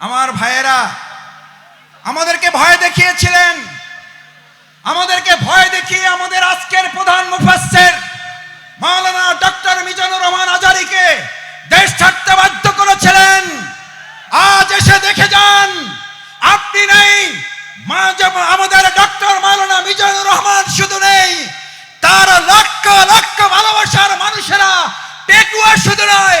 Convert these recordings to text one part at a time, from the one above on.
আমার ভাইয়েরা, আমাদেরকে ভয় দেখিয়েছিলেন। আমাদেরকে ভয় দেখিয়ে আমাদের আজকের প্রধান মুফাসসির মাওলানা ডক্টর মিজানুর রহমান আজারিকে দেশ ছাড়তে বাধ্য করেছিলেন। আজ এসে দেখে যান, আপনি নেই আমাদের ডক্টর মাওলানা মিজানুর রহমান শুধু নেই, তার লক্ষ লক্ষ ভালোবাসার মানুষেরা পেকুয়া শুধু নয়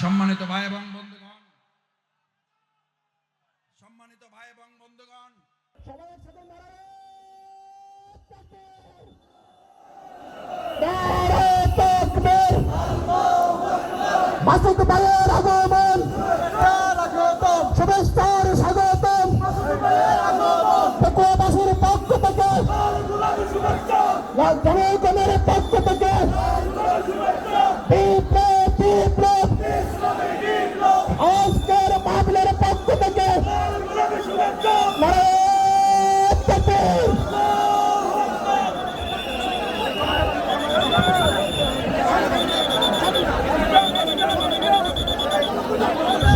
সম্মানিত ভাই এবং বন্ধুগণ। সম্মানিত ভাই এবং বন্ধুগণ। মাসুদ ভাইয়ের আগমন। শুভেচ্ছার স্বাগতম পেকুয়াবাসীর পক্ষ থেকে জনগণের পক্ষ থেকে বিপ্লব বিপ্লব আজকের মাহফিলের পক্ষ থেকে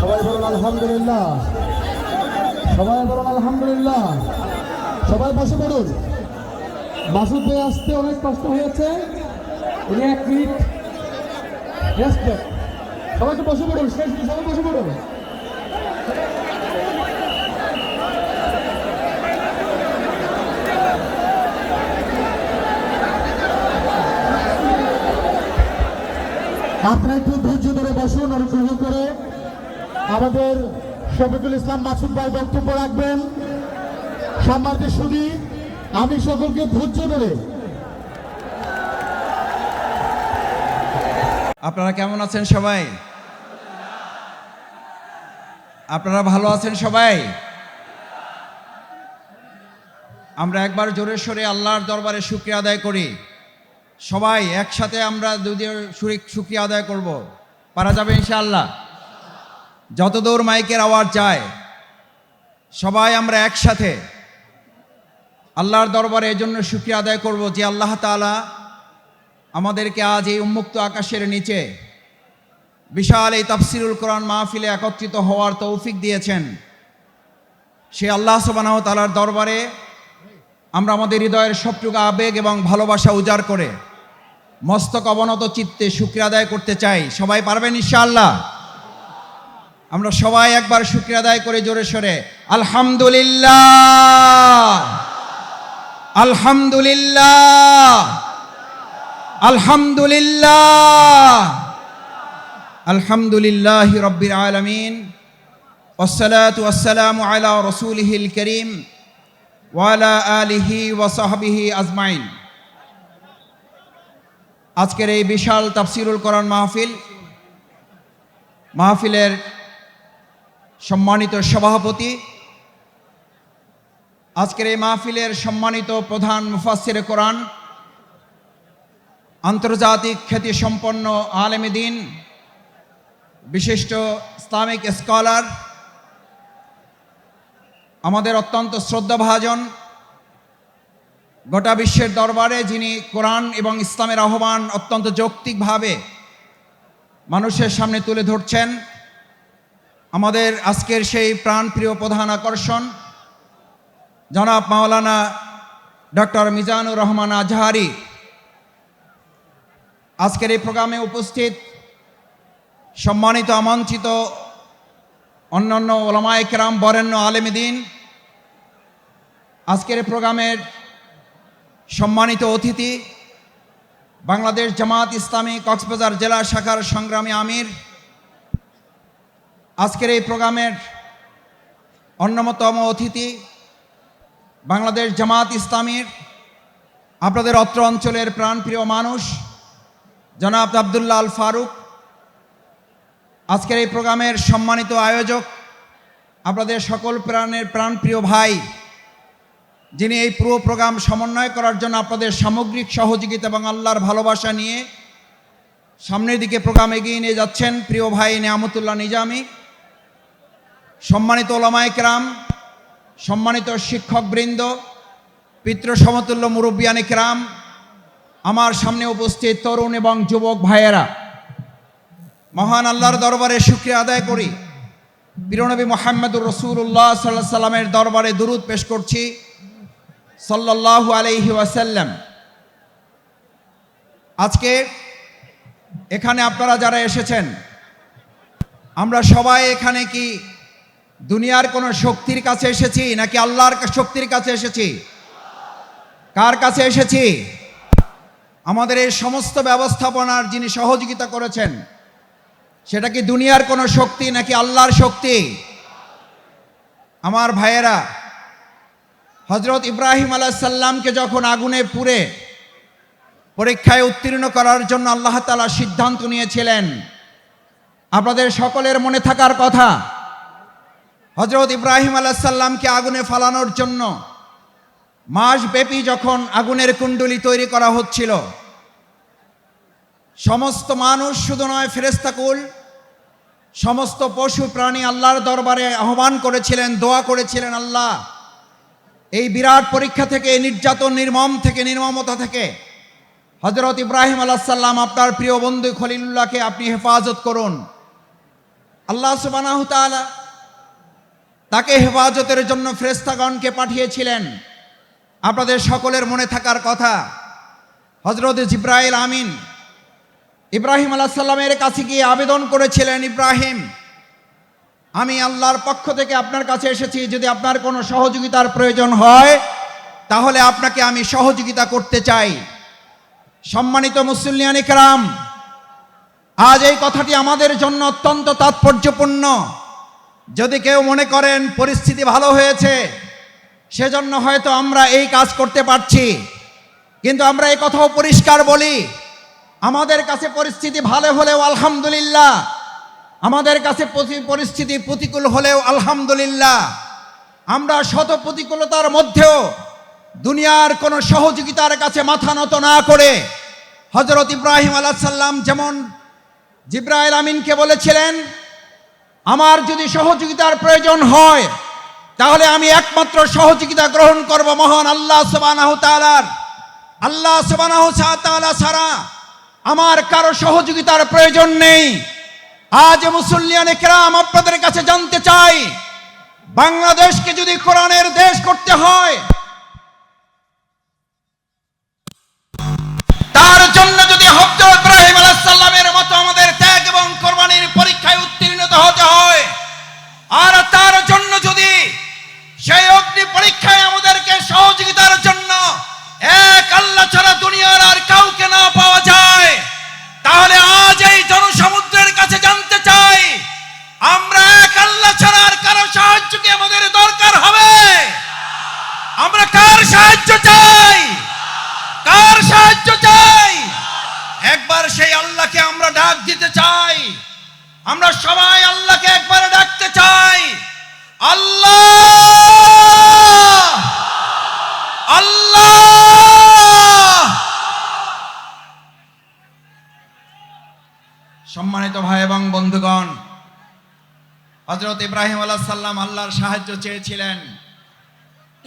সবাই বলুন আলহামদুলিল্লাহ। সবাই বলুন আলহামদুলিল্লাহ। সবাই আসতে অনেক কষ্ট হয়েছে। উনি এক দেন সবাইকে বসে পড়ুন, শেষ সবাই বসে পড়ুন। আপনারা একটু ধৈর্য ধরে বসুন অনুগ্রহ করে। আমাদের শফিকুল ইসলাম মাসুদ ভাই বক্তব্য রাখবেন। সম্মানিত সুদী আমি সকলকে ধৈর্য ধরে। আপনারা কেমন আছেন সবাই? আপনারা ভালো আছেন সবাই? আমরা একবার জোরে সোরে আল্লাহর দরবারে শুক্রিয়া আদায় করি। সবাই একসাথে আমরা দুদিন শুক্রিয়া আদায় করব। পারা যাবে ইনশাআল্লাহ। যত দূর মাইকের আওয়াজ যায়, সবাই আমরা একসাথে আল্লাহর দরবারে এই জন্য শুক্রিয়া আদায় করব যে আল্লাহ তাআলা আমাদেরকে আজ এই উন্মুক্ত আকাশের নিচে বিশাল এই তাফসিরুল কোরআন মাহফিলে একত্রিত হওয়ার তৌফিক দিয়েছেন। সে আল্লাহ সুবানাহ তালার দরবারে আমরা আমাদের হৃদয়ের সবটুকু আবেগ এবং ভালোবাসা উজাড় করে মস্তক অবনত চিত্তে শুক্রিয়া আদায় করতে চাই। সবাই পারবেন ইনশাআল্লাহ? আমরা সবাই একবার শুক্রিয়া আদায় করে জোরে সরে। আলহামদুলিল্লাহ। আলহামদুলিল্লাহ। আলহামদুলিল্লাহ। আলহামদুলিল্লাহ রব্বির আলমিন। ওসালাত ওয়াসালাম আলা রসুলহিল করিম। ওয়ালা আলিহি আজমাইন। আজকের এই বিশাল তাফসিরুল করন মাহফিল, মাহফিলের সম্মানিত সভাপতি, আজকের এই মাহফিলের সম্মানিত প্রধান মুফাসির কোরআন, আন্তর্জাতিক খ্যাতি সম্পন্ন আলেমদিন বিশিষ্ট ইসলামিক স্কলার আমাদের অত্যন্ত শ্রদ্ধাভাজন গোটা বিশ্বের দরবারে যিনি কোরআন এবং ইসলামের আহ্বান অত্যন্ত যৌক্তিকভাবে মানুষের সামনে তুলে ধরছেন, আমাদের আজকের সেই প্রাণপ্রিয় প্রধান আকর্ষণ, জনাব মাওলানা ডক্টর মিজানুর রহমান আজহারি। আজকের এই প্রোগ্রামে উপস্থিত সম্মানিত আমন্ত্রিত অন্যান্য ওলামায় কেরাম বরেণ্য আলেমদিন আজকের প্রোগ্রামের সম্মানিত অতিথি, বাংলাদেশ জামাত ইসলামী কক্সবাজার জেলা শাখার সংগ্রামী আমির। আজকের এই প্রোগ্রামের অন্যতম অতিথি বাংলাদেশ জামাত ইসলামীর, আপনাদের অত্র অঞ্চলের প্রাণপ্রিয় মানুষ, জনাব আবদুল্লাহ আল ফারুক। আজকের এই প্রোগ্রামের সম্মানিত আয়োজক, আপনাদের সকল প্রাণের প্রাণপ্রিয় ভাই যিনি এই পুরো প্রোগ্রাম সমন্বয় করার জন্য আপনাদের সামগ্রিক সহযোগিতা এবং আল্লাহর ভালোবাসা নিয়ে সামনের দিকে প্রোগ্রাম এগিয়ে নিয়ে যাচ্ছেন প্রিয় ভাই নিয়ামতুল্লাহ নিজামি, সম্মানিত ওলামায় কেরাম, সম্মানিত শিক্ষকবৃন্দ, পিতৃ সমতুল্য মুরব্বিয়ান কেরাম, আমার সামনে উপস্থিত তরুণ এবং যুবক ভাইয়েরা, মহান আল্লাহর দরবারে শুক্রিয়া আদায় করি। বীরনবী মোহাম্মদুর রসুল্লাহ সাল্লাহ সাল্লামের দরবারে দুরুদ পেশ করছি। সাল্লাল্লাহু আলাইহি ওয়াসাল্লাম। আজকে এখানে আপনারা যারা এসেছেন, আমরা সবাই এখানে কি দুনিয়ার কোনো শক্তির কাছে এসেছি, নাকি আল্লাহর শক্তির কাছে এসেছি? কার কাছে এসেছি? আমাদের এই সমস্ত ব্যবস্থাপনার যিনি সহযোগিতা করেছেন, সেটা কি দুনিয়ার কোনো শক্তি, নাকি আল্লাহর শক্তি? আমার ভাইয়েরা হজরত ইব্রাহিম আলাহিসাল্লামকে যখন আগুনে পুড়ে পরীক্ষায় উত্তীর্ণ করার জন্য আল্লাহ তালা সিদ্ধান্ত নিয়েছিলেন, আপনাদের সকলের মনে থাকার কথা হজরত ইব্রাহিম আলাহিসাল্লামকে আগুনে ফালানোর জন্য মাসব্যাপী যখন আগুনের কুণ্ডলি তৈরি করা হচ্ছিল, সমস্ত মানুষ শুধু নয় ফেরেস্তাকুল সমস্ত পশু প্রাণী আল্লাহর দরবারে আহ্বান করেছিলেন, দোয়া করেছিলেন আল্লাহ। এই বিরাট পরীক্ষা থেকে নির্যাতন নির্মম থেকে, নির্মমতা থেকে হজরত ইব্রাহিম আলাহাল্লাম আপনার প্রিয় বন্ধু খলিলুল্লাহকে আপনি হেফাজত করুন। আল্লাহ সুবানাহ তাআলা তাকে হেফাজতের জন্য ফ্রেস্তাগণকে পাঠিয়েছিলেন। আপনাদের সকলের মনে থাকার কথা হজরত জিব্রাইল আমিন ইব্রাহিম আলাহিসাল্লামের কাছে গিয়ে আবেদন করেছিলেন, ইব্রাহিম আমি আল্লাহর পক্ষ থেকে আপনার কাছে এসেছি, যদি আপনার কোনো সহযোগিতার প্রয়োজন হয়, তাহলে আপনাকে আমি সহযোগিতা করতে চাই। সম্মানিত মুসলিয়ান ইকরাম, আজ এই কথাটি আমাদের জন্য অত্যন্ত তাৎপর্যপূর্ণ। যদি কেউ মনে করেন পরিস্থিতি ভালো হয়েছে, সেজন্য হয়তো আমরা এই কাজ করতে পারছি। কিন্তু আমরা এই কথাও পরিষ্কার বলি, আমাদের কাছে পরিস্থিতি ভালো হলেও আলহামদুলিল্লাহ আমাদের কাছে পরি- পরিস্থিতি প্রতিকূল হলেও আলহামদুলিল্লাহ, আমরা শত প্রতিকূলতার মধ্যেও দুনিয়ার কোনো সহযোগিতার কাছে মাথা নত না করে হজরত ইব্রাহিম আলাহ সাল্লাম যেমন জিব্রাইল আমিনকে বলেছিলেন, আমার যদি সহযোগিতার প্রয়োজন হয়, তাহলে আমি একমাত্র সহযোগিতা গ্রহণ করব মহান আল্লাহ সুবহানাহু তাআলার। আল্লাহ সুবহানাহু তাআলা ছাড়া আমার কারও সহযোগিতার প্রয়োজন নেই। আজ মুসল্লিয়ান একরাম আপনাদের কাছে জানতে চাই, বাংলাদেশকে যদি কোরআনের দেশ করতে হয়, তার জন্য যদি ইব্রাহিম মতো আমাদের ত্যাগ এবং কোরবানির পরীক্ষায় উত্তীর্ণ হতে হয়, আর তার জন্য যদি সেই অগ্নি পরীক্ষায় আমাদেরকে সহযোগিতার জন্য এক আল্লাহ ছাড়া দুনিয়ার আর কাউকে না পাওয়া যায় সাহায্য চাই। কার সাহায্য চাই? একবার সেই আল্লাহকে আমরা ডাক দিতে চাই। আমরা সবাই আল্লাহকে একবার ডাকতে চাই। আল্লাহ! আল্লাহ! সম্মানিত ভাই এবং বন্ধুগণ হজরত ইব্রাহিম আলাহ সাল্লাম আল্লাহর সাহায্য চেয়েছিলেন।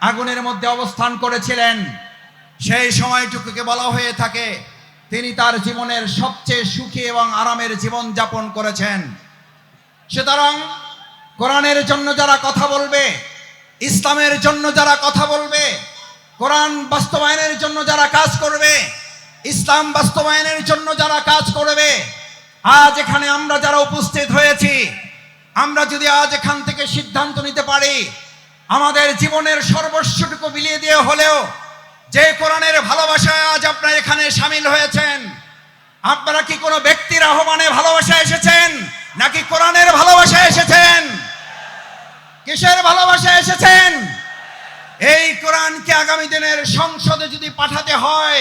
আগুনের মধ্যে অবস্থান করেছিলেন। সেই সময়টুকুকে বলা হয়ে থাকে, তিনি তার জীবনের সবচেয়ে সুখী এবং আরামের জীবন যাপন করেছেন। সুতরাং কোরআনের জন্য যারা কথা বলবে, ইসলামের জন্য যারা কথা বলবে, কোরআন বাস্তবায়নের জন্য যারা কাজ করবে, ইসলাম বাস্তবায়নের জন্য যারা কাজ করবে, আজ এখানে আমরা যারা উপস্থিত হয়েছি, আমরা যদি আজ এখান থেকে সিদ্ধান্ত নিতে পারি আমাদের জীবনের সর্বস্বটুকু বিলিয়ে দিয়ে হলেও যে কোরআনের ভালোবাসায় আজ আপনারা এখানে সামিল হয়েছেন, আপনারা কি কোনো ব্যক্তির আহ্বানে ভালোবাসা এসেছেন নাকি কোরআনের ভালোবাসা এসেছেন? কিসের ভালোবাসা এসেছেন? এই কোরআনকে আগামী দিনের সংসদে যদি পাঠাতে হয়,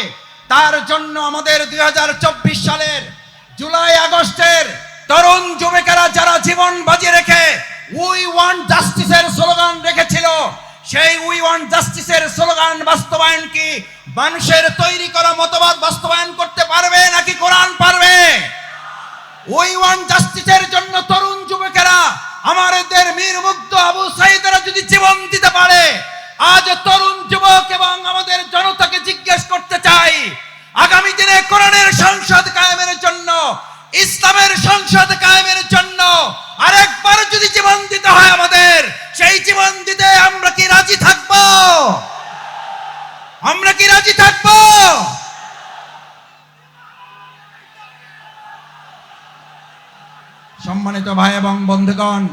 তার জন্য আমাদের দুই হাজার চব্বিশ সালের জুলাই আগস্টের তরুণ যুবকেরা যারা জীবন বাজি রেখে উই ওয়ান্ট জাস্টিসের স্লোগান রেখেছিল। সেই উই ওয়ান্ট জাস্টিসের স্লোগান বাস্তবায়ন কি? মানুষের তৈরি করা মতবাদ বাস্তবায়ন করতে পারবে নাকি কোরআন পারবে? ওই ওয়ান জাস্টিসের জন্য তরুণ যুবকেরা আমাদের মীর মুগ্ধ আবু সাইদারা যদি জীবন দিতে পারে, আজ তরুণ যুবক এবং আমাদের জনতাকে জিজ্ঞেস করতে চাই, আগামী দিনে কোরআনের সংসদ কায়েমের জন্য, ইসলামের সংসদ কায়েমের জন্য আরেকবার যদি জীবন দিতে হয় আমাদের, সেই জীবন দিতে আমরা কি রাজি থাকব? আমরা কি রাজি থাকব? সম্মানিত ভাই এবং বন্ধুগণ,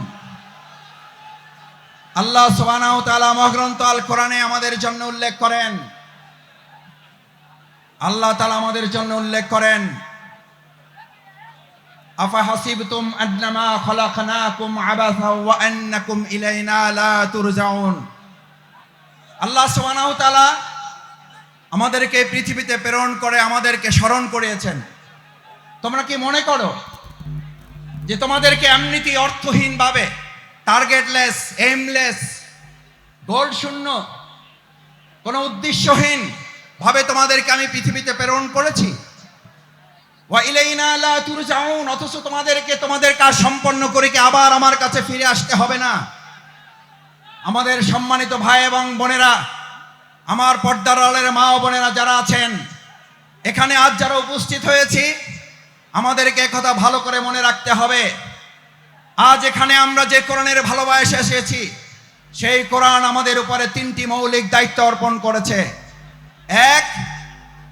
আল্লাহ সুবহানাহু আল কোরআনে আমাদের জন্য উল্লেখ করেন। আল্লাহ তাআলা আমাদের জন্য উল্লেখ করেন আল্লাহ আমাদেরকে পৃথিবীতে প্রেরণ করে আমাদেরকে স্মরণ করিয়েছেন। তোমরা কি মনে করো যে তোমাদেরকে এমনিতে অর্থহীন ভাবে টার্গেটলেস এমলেস গোল শূন্য, কোনো উদ্দেশ্যহীন ভাবে তোমাদেরকে আমি পৃথিবীতে প্রেরণ করেছি? অথচ তোমাদেরকে তোমাদের কাজ সম্পন্ন করে কি আবার আমার কাছে ফিরে আসতে হবে না? আমাদের সম্মানিত ভাই এবং বোনেরা, আমার পর্দার মা ও বোনেরা যারা আছেন, এখানে আজ যারা উপস্থিত হয়েছি, আমাদেরকে কথা ভালো করে মনে রাখতে হবে। আজ এখানে আমরা যে কোরআনের ভালোবাসা এসেছি, সেই কোরআন আমাদের উপরে তিনটি মৌলিক দায়িত্ব অর্পণ করেছে। এক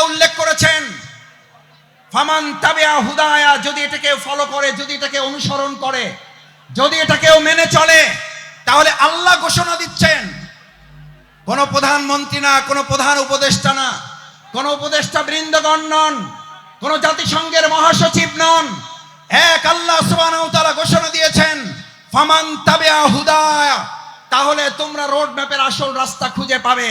আল্লাহ উল্লেখ করেছেন, ফামান তাবিয়া হুদায়া, যদি এটাকে ফলো করে, যদি এটাকে অনুসরণ করে, যদি এটা কেউ মেনে চলে, তাহলে আল্লাহ ঘোষণা দিচ্ছেন, কোনো প্রধানমন্ত্রী না, কোনো প্রধান উপদেষ্টা না, কোনো উপদেষ্টা বৃন্দগণ নন, কোনো জাতিসংঘের মহাসচিব নন, এক আল্লাহ তাআলা ঘোষণা দিয়েছেন, ফামান তাবিয়া হুদায়া, তাহলে তোমরা রোড ম্যাপের আসল রাস্তা খুঁজে পাবে।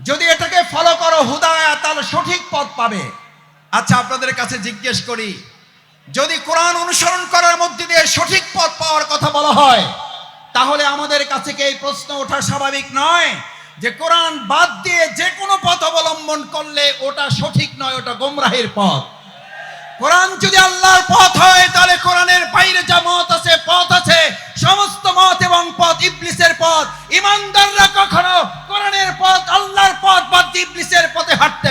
যদি এটাকে ফলো করো, হুদায়া, তাহলে সঠিক পথ পাবে। আচ্ছা আপনাদের কাছে জিজ্ঞেস করি, যদি কোরআন অনুসরণ করার মধ্যে দিয়ে সঠিক পথ পাওয়ার কথা বলা হয়, তাহলে আমাদের কাছে কি এই প্রশ্ন ওঠা স্বাভাবিক নয়? যে কোরআন বাদ দিয়ে যে কোনো পথ অবলম্বন করলে ওটা সঠিক নয়, ওটা গোমরাহের পথ। কোরআন যদি আল্লাহর পথ হয়, তাহলে কোরআনের বাইরে যা মত আছে, পথ আছে, সমস্ত মত এবং পথ ইবলিসের পথ। ইমানদাররা কখনো কোরআনের পথ আল্লাহর পথ বাদ দিয়ে ইবলিসের পথে হাঁটতে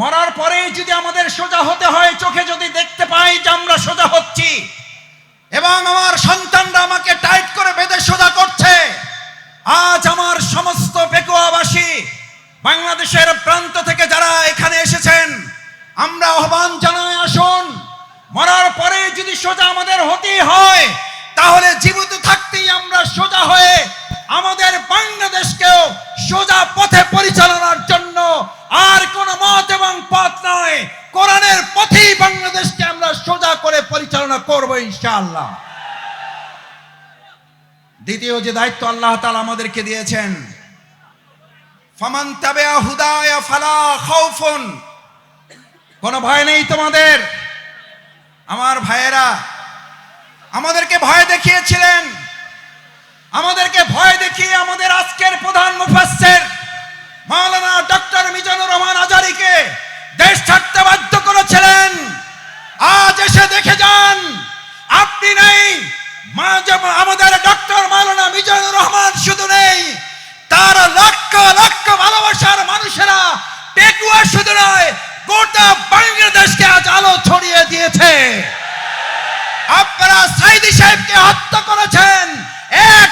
মরার পরেই যদি আমাদের সোজা হতে হয়, চোখে যদি দেখতে পাই যে আমরা সোজা হচ্ছি, এবং আমার সন্তানরা আমাকে টাইট করে বেঁধে সোজা করছে, আজ আমার সমস্ত বেকুয়াবাসী বাংলাদেশের প্রান্ত থেকে যারা এখানে এসেছেন, আমরা আহ্বান জানাই, আসুন। মরার পরে যদি সোজা আমাদের হতেই হয়, তাহলে জীবিত থাকতেই আমরা সোজা হয়ে আমাদের বাংলাদেশকেও সোজা পথে পরিচালনার জন্য আর কোন মত এবং পথ নয়। কোরআনের পথেই বাংলাদেশকে আমরা সোজা করে পরিচালনা করব ইনশাআল্লাহ। দ্বিতীয় যে দায়িত্ব আল্লাহ তাআলা আমাদেরকে দিয়েছেন, ফামান ফালা খাউফুন। কোনো ভয় নেই তোমাদের? আমার ভাইয়েরা, আমাদেরকে ভয় দেখিয়েছিলেন। আমাদেরকে ভয় দেখিয়ে আমাদের আজকের প্রধান মুফাসসির মাওলানা ডক্টর মিজানুর রহমান আজারিকে দেশ ছাড়তে বাধ্য করেছিলেন। আজ এসে দেখে যান, আপনি নেই আমাদের ডক্টর মাওলানা মিজানুর রহমান শুধু নেই, তার লক্ষ লক্ষ ভালোবাসার মানুষেরা পেকুয়া শুধু নয়, গোটা বাংলাদেশকে আজ আলো ছড়িয়ে দিয়েছে। আপনারা সাইদি সাহেবকে হত্যা করেছেন, এক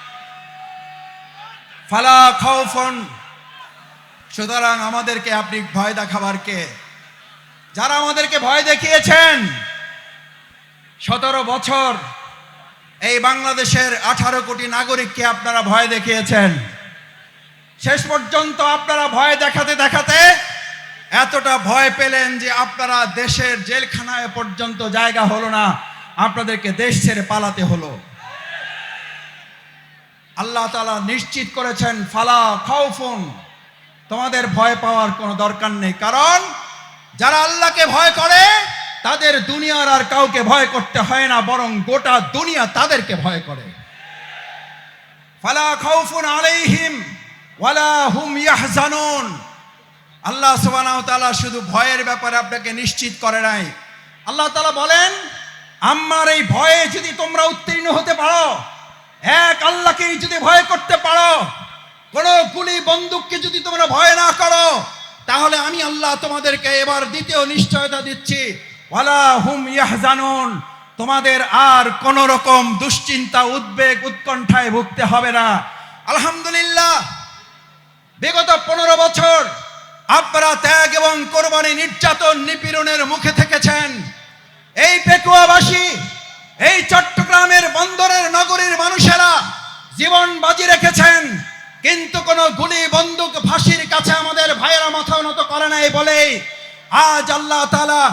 ফালা খাউফন সুতরাং আমাদেরকে আপনি ভয় দেখাবার কে? যারা আমাদেরকে ভয় দেখিয়েছেন, সতেরো বছর এই বাংলাদেশের আঠারো কোটি নাগরিককে আপনারা ভয় দেখিয়েছেন। শেষ পর্যন্ত আপনারা ভয় দেখাতে দেখাতে এতটা ভয় পেলেন যে আপনারা দেশের জেলখানায় পর্যন্ত জায়গা হলো না, আপনাদেরকে দেশ ছেড়ে পালাতে হলো। আল্লাহ তালা নিশ্চিত করেছেন, ফালা খাউফুন, তোমাদের ভয় পাওয়ার কোনো দরকার নেই। কারণ, যারা আল্লাহকে ভয় করে, তাদের দুনিয়ার আর কাউকে ভয় করতে হয় না, বরং গোটা দুনিয়া তাদেরকে ভয় করে। ফালা খাউফুন আলাইহিম, ওয়ালা হুম ইয়াহজানুন। আল্লাহ সুবহানাহু তাআলা শুধু ভয়ের ব্যাপারে আপনাকে নিশ্চিত করে নাই। আল্লাহ তাআলা বলেন, আমার এই ভয়ে যদি তোমরা উত্তীর্ণ হতে পারো এক আল্লাহকেই যদি ভয় করতে পারো, কোন গুলি বন্দুককে যদি তোমরা ভয় না করো, তাহলে আমি আল্লাহ তোমাদেরকে এবার দ্বিতীয় নিশ্চয়তা দিচ্ছি। হুম ইয়াহজানুন, তোমাদের আর কোন রকম দুশ্চিন্তা, উদ্বেগ, উৎকণ্ঠায় ভুগতে হবে না। আলহামদুলিল্লাহ, বিগত পনেরো বছর আপনারা ত্যাগ এবং কোরবানি নির্যাতন নিপীড়নের মুখে থেকেছেন। এই পেকুয়াবাসী এই চট্টগ্রামের বন্দরের নগরীর মানুষেরা জীবন বাজি রেখেছেন, কিন্তু কোনো গুলি বন্দুক ফাঁসির কাছে আমাদের ভাইয়েরা মাথা নত করে নাই বলে আজ আল্লাহ তালা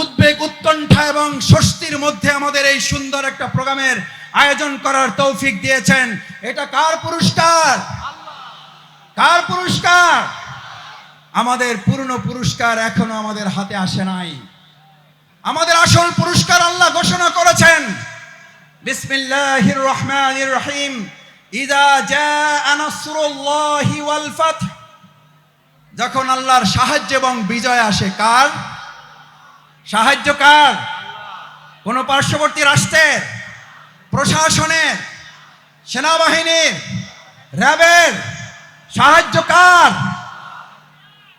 উদ্বেগ, উৎকণ্ঠা এবং স্বস্তির মধ্যে আমাদের এই সুন্দর একটা প্রোগ্রামের আয়োজন করার তৌফিক দিয়েছেন। এটা কার পুরস্কার? কার পুরস্কার? আমাদের পূর্ণ পুরস্কার এখনও আমাদের হাতে আসে নাই। আমাদের আসল পুরস্কার আল্লাহ ঘোষণা করেছেন। বিসমিল্লাহির রহমানির রহিম। ইদা জাআ নাসরুল্লাহি ওয়াল ফাth যখন আল্লাহর সাহায্য এবং বিজয় আসে, কার? সাহায্য কার? কোন পার্শ্ববর্তী রাষ্ট্রের? প্রশাসনের? সেনাবাহিনীর? র্যাবের? সাহায্য কার?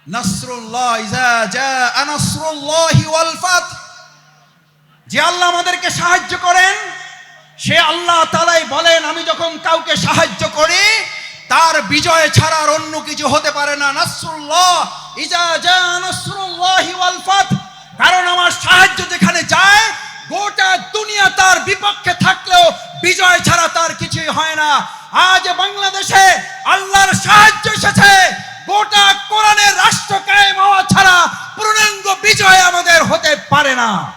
নাসরুল্লাহ ইজা জাআ নাসরুল্লাহি ওয়াল ফাত যে আল্লাহ আমাদেরকে সাহায্য করেন, সে আল্লাহ তালাই বলেন, আমি যখন কাউকে সাহায্য করি, তার বিজয় ছাড়া আর অন্য কিছু হতে পারে না। ফাত। কারণ আমার সাহায্য যেখানে যায়, গোটা দুনিয়া তার বিপক্ষে থাকলেও বিজয় ছাড়া তার কিছুই হয় না। আজ বাংলাদেশে আল্লাহর সাহায্য এসেছে, গোটা কোরআনের রাষ্ট্র কায়েম হওয়া ছাড়া পূর্ণাঙ্গ বিজয় আমাদের হতে পারে না।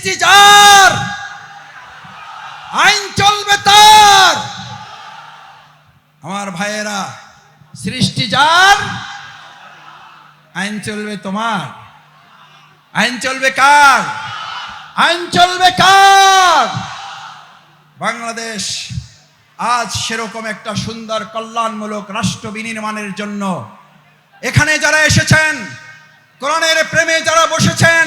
সৃষ্টি যার, আইন চলবে তার। আমার ভাইয়েরা, সৃষ্টি যার, আইন চলবে তোমার। আইন চলবে কার? আইন চলবে কার? বাংলাদেশ আজ সেরকম একটা সুন্দর কল্যাণমূলক রাষ্ট্র বিনির্মাণের জন্য এখানে যারা এসেছেন, কোরআনের প্রেমে যারা বসেছেন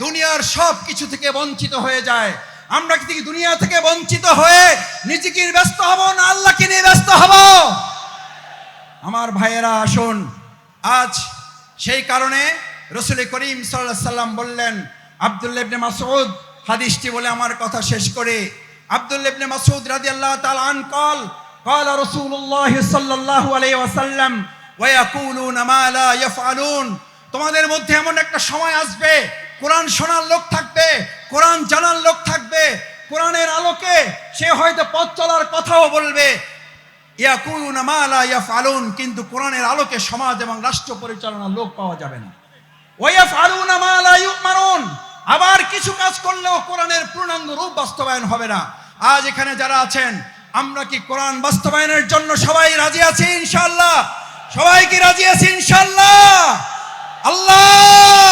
দুনিয়ার সব কিছু থেকে বঞ্চিত হয়ে যায় আমরা কি দুনিয়া থেকে বঞ্চিত হয়ে নিজেকে নিয়ে ব্যস্ত হব না আল্লাহকে নিয়ে ব্যস্ত হব আমার ভাইয়েরা আসুন আজ সেই কারণে রসুল করিম সাল্লাহ সাল্লাম বললেন আব্দুল্লাহ ইবনে মাসউদ হাদিসটি বলে আমার কথা শেষ করে আব্দুল্লাহ ইবনে মাসউদ রাদিয়াল্লাহু তাআলা আন কল قال رسول الله صلى الله عليه وسلم ويقولون ما لا يفعلون তোমাদের মধ্যে এমন একটা সময় আসবে কোরআন শোনার লোক থাকবে, কোরআন জানার লোক থাকবে, কোরআনের আলোকে সে হয়তো পথ চলার কথাও বলবে। ইয়াফআলুন, কিন্তু কোরআনের আলোকে সমাজ এবং রাষ্ট্র পরিচালনার লোক পাওয়া যাবে না। ওয়াইয়াফআলুনা মা লা ইউমারুন, আবার কিছু কাজ করলেও কোরআনের পূর্ণাঙ্গ রূপ বাস্তবায়ন হবে না। আজ এখানে যারা আছেন, আমরা কি কোরআন বাস্তবায়নের জন্য সবাই রাজি আছি ইনশাআল্লাহ? সবাই কি রাজি আছি ইনশাআল্লাহ? আল্লাহ!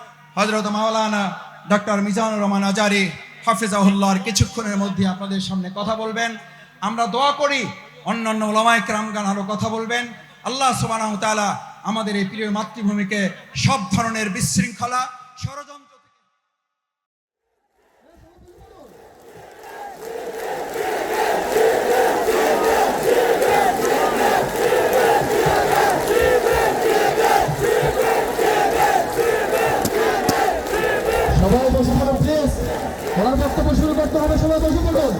হযরত মাওলানা ডক্টর মিজানুর রহমান আজারি হাফিজাহুল্লাহর কিছুক্ষণের মধ্যে আপনাদের সামনে কথা বলবেন। আমরা দোয়া করি, অন্যান্য ওলামায় ক্রামগান আরও কথা বলবেন। আল্লাহ সুবহানাহু ওয়া তাআলা আমাদের এই প্রিয় মাতৃভূমিকে সব ধরনের বিশৃঙ্খলা, ষড়যন্ত্র থেকে সবাই বসে পড়ুন প্লিজ ওনার বক্তব্য শুরু করতে হবে সবাই বসে পড়ুন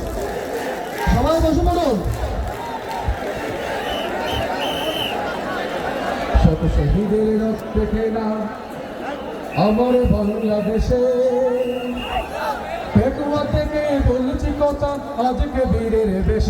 সবাই বসে পড়ুন শত শহীদের রক্ত না আমার বাংলাদেশে। পেটুয়া থেকে বলছি কথা, আজকে বীরের বেশে।